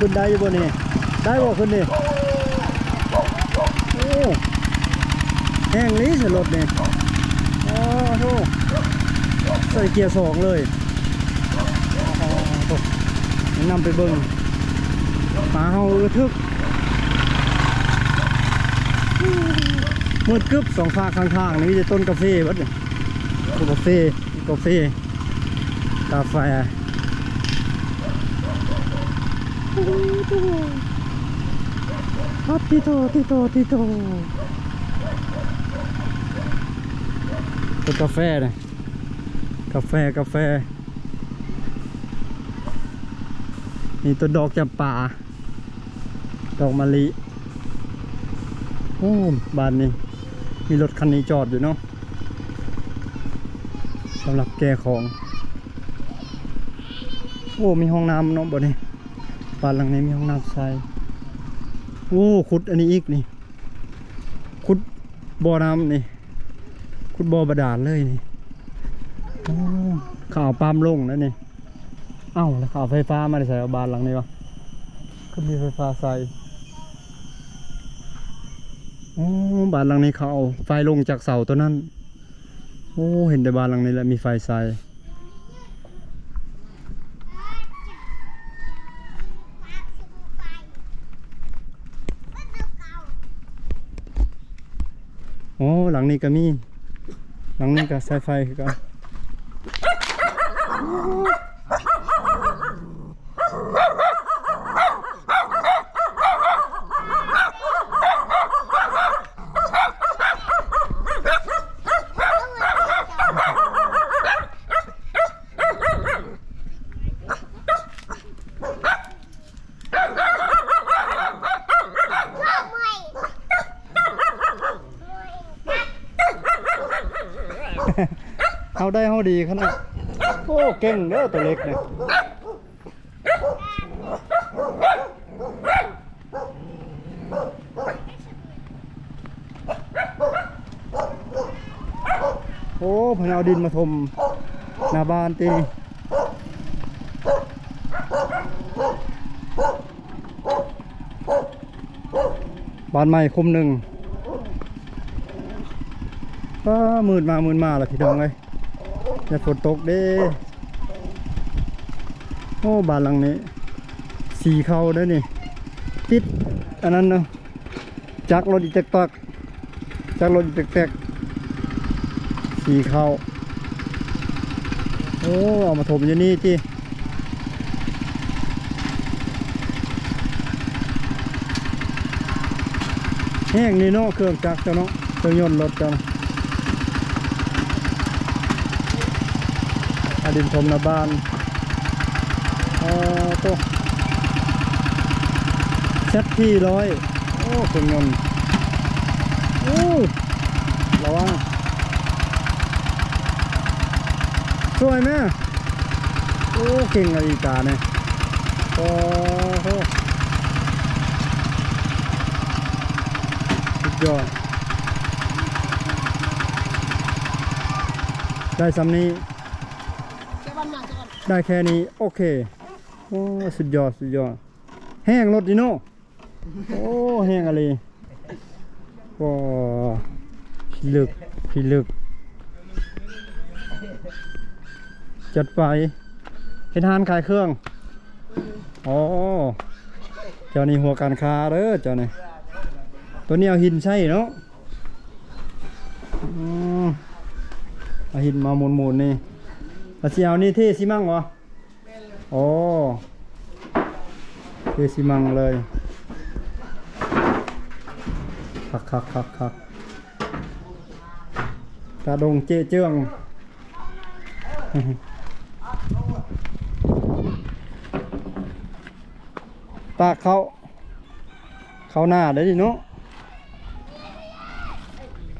ขึ้นได้อยู่บ่นี่ได้บ่ขึ้นนี่โอ้แห้งนี้สรถนี่โอ้โหใส่เกียร์สองเลยนำไปเบิ่งหมาเฮาอึทึกมืดกึบสองฝากข้างๆนี่มีแต่ต้นกาแฟบัดนี่กาแฟกาแฟกาแฟ ครัติโตติโตติโตเป็นกาแฟเลยกาแฟกาแฟ นี่ตัวดอกจำป่า ดอกมะลิโอ้บ้านนี้ มีรถคันนี้จอดอยู่เนาะสำหรับแก้ของ โอ้ มีห้องน้ำเนาะบ่นี้ บ้านหลังนี้มีห้องน้ำใสโอ้ขุดอันนี้อีกนี่ขุดบ่อน้ำนี่ขุดบ่อบาดาลเลยนี่โอ้ข่าวปามลงแล้วนี่เอ้าแล้วข่าวไฟฟ้ามาได้ใส่เอาบานหลังนี้วะก็มีไฟฟ้าใส่โอ้บ้านหลังนี้เขาเอาไฟลงจากเสาตัวนั้นโอ้เห็นแต่บ้านหลังนี้แหละมีไฟใส่ โอ้หลังนี้ก็มี หลังนี้ก็ใส่ไฟคือกัน เอาได้เอาดีขนาดโอ้เก่งเด้อตัวเล็กเนี่ยโอ้พนเอาดินมาถมหน้าบ้านตีบ้านใหม่คุมหนึ่งก็มืดมามืดมาแล้วพี่น้องเลย อย่ฝนตกเด้โอ้บ้านหลังนี้ สีเขาได้นี่ ติด อันนั้นเนาะจักรรถอีแตกตักจักรรถอีแตกแตกสีเขาโอ้ เอามาถมอยู่นี่จีแห้งนี่เนาะเครื่องจักรเจ้าเนาะเครื่องยนต์รถเจ้าเนาะ อาดินชมนาบ้านเอ๋อตัวเซ็ตที่ร้อยโอ้ครื่องยนโอ้ระวังสวยไหมโอ้ เก่งอะไรกาเนี่ยโอ้โหสุดยอดได้สำนี้ ได้แค่นี้ โอเค โอ้สุดยอด สุดยอด แห้งรถดิโน่โอ้แห้งอะไรว้าพิลึกพิลึก จัดไปเห็นทานขายเครื่องอ๋อเจ้านี่หัวการค้าเด้อเจ้านี่ตัวนี้เอาหินใช่เนาะอืมเอาหินมาหมุนๆนี่ อาสิเอานี่เทสิมังเหรอโอ้เทสิมังเลยคักคักคักคักตาดงเจ๊เจืองตาเขาเขาหน้าได้ดิเนาะ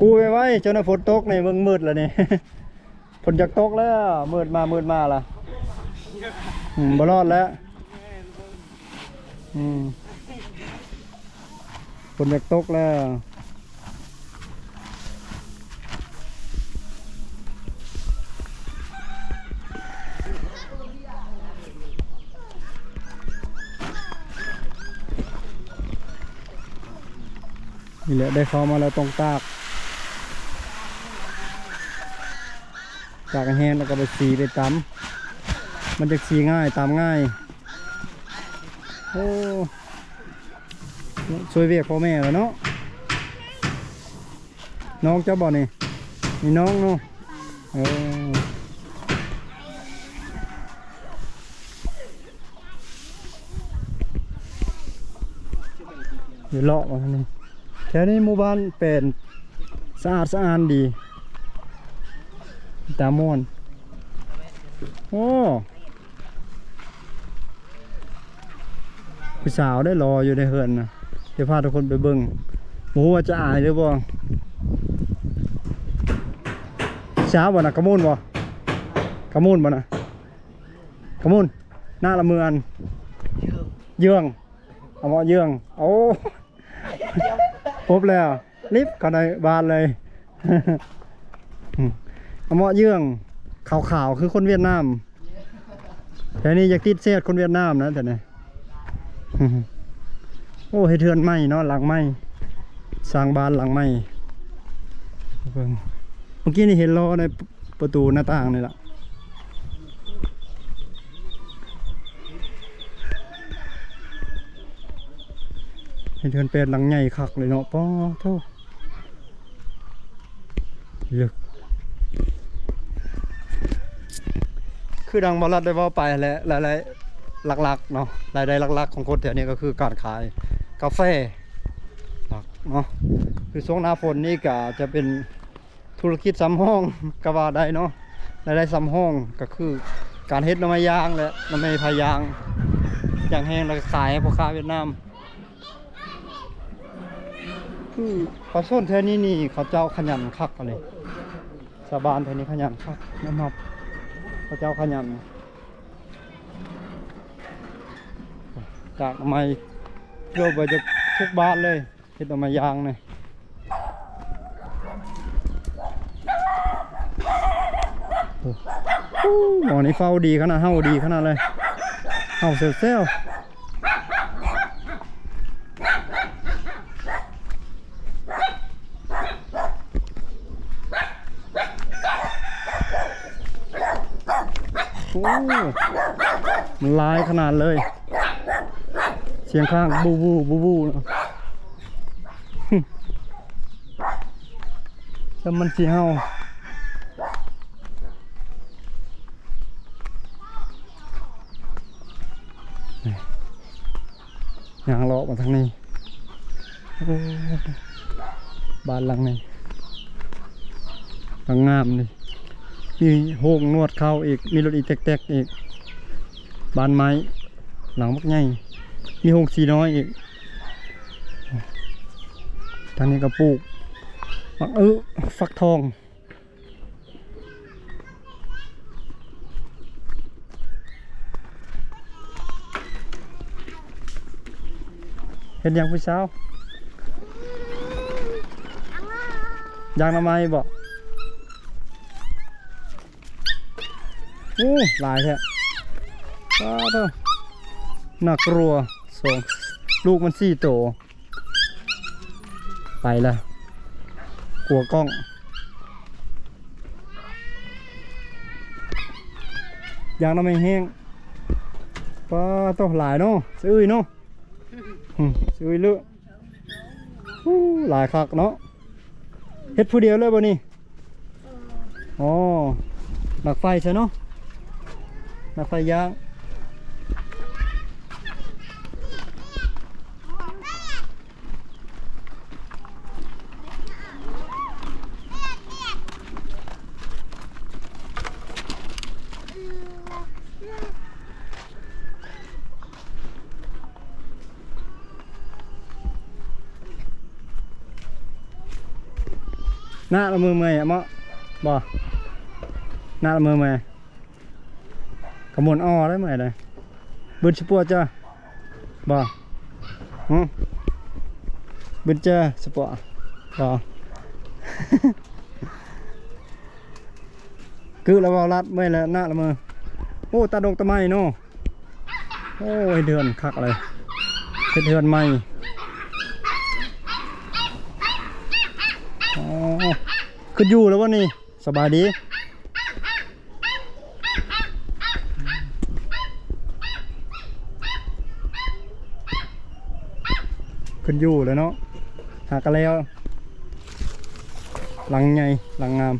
กูไปไว้จนฝนตกในเมืองมืดแล้วนี่ ฝนจากตกแล้วมืดมามืดมาล่ะอืมบรอดแล้วอืมฝนจากตกแล้วนี่แหละได้เข้ามาแล้วตรงตาก ตากแห้งแล้วก็ไปสีไปตำมันจะสีง่ายตามง่ายโอ้ช่วยเวียกพ่อแม่แล้วเนาะน้องเจ้าบ่นี่มีน้องเนาะเออเดี๋ยวเลาะมาทางนี้แถวนี้หมู่บ้านเป็นสะอาดสะอาดดี ตามอน โอ้ผู้สาวได้รออยู่ในเฮือนนะเดี๋ยวพาทุกคนไปเบิ่งโอ้ว่าจะอายหรือบ่เช้าบ่นะกระมุนบ่กระมุนบ่นะกระมุนหน้าละเมือนเยื่องเอามาเยื่องโอ้พบแล้วลิฟต์ก็ในบานเลย อมาะเยื่องขาวๆคือคนเวียดนามแต่นี่อยากติดเสียดคนเวียดนามนะแต่เนี่ยโอ้ให้เทือนไหมเนาะหลังไหมสร้างบ้านหลังไหมเมื่อกี้นี่เห็นล้อในประตูหน้าต่างนี่แหละให้เทือนเป็นหลังใหญ่คักเลยเนาะป้อโทษเลือก คือดังบอลลัดได้ว่าไปและหลายๆหลักๆเนาะรายได้หลักๆ ของคนแถวนี้ก็คือการขายกาแฟเนาะคือช่วงหน้าฝนนี่ก็จะเป็นธุรกิจซ้ำห้องกว่าได้เนาะรายได้ซ้ำห้องก็คือการเฮ็ดน้ำมันยางและน้ำมันพายางอย่างแห้งแล้วขายให้พ่อค้าเวียดนามคือปลาส้นแถวนี้นี่เขาเจ้าขยันคักเลยชาบานแถวนี้ขยันคักนะครับ พระเจ้าขยันจากไม้เพื่อไปจะทุกบ้านเลยเห็ดออกมายางเลยหหมอนี่เฝ้าดีขนาดเฮาดีขนาดเลยเฮาเซลเซล มันลายขนาดเลย เสียงข้างบูบูบูบูนะแล้วมันสีเฮานี่ยางเลาะมาทางนี้บ้านหลังนี้หลังงามนี่ มีโฮงนวดเข้าอีก มีรถอีแตกๆอีก บานไม้ หลังมักใหญ่มีโฮงสีน้อยอีก ทางนี้ก็ปลูกมักเออฟักทองเห็นยังผู้สาวยางน้ำไม้บอก โอ้หลายแท้ว้าเถอะน่ากลัวสองลูกมันสี่โตวไปละกลัวกล้อง ยางน้ำไม่แห้งป้าต้องหลายเนาะซื้อเนาะซื้อเลือกอู้หลายคักเนาะเฮ็ดผู้เดียวเลยบ่นี่อ๋อหนักไฟใช่เนาะ หนักไฟยางหน้าละมื กระมวลอ้อได้เมื่อยเลยบึนชิปัวจ้าบ่ฮึบึนจ้าสปัวบ่คือเราเอารัดเมื่อยแล้วหน้าละมือโอ้ตาดงตะไม้เนาะโอ้ยเดือนคักเลยเป็นเดือนใหม่ ขึ้นอยู่แล้ววะนี่สบายดี ขึ้นอยู่แล้วเนาะหากันแล้วหลังไงหลังงาม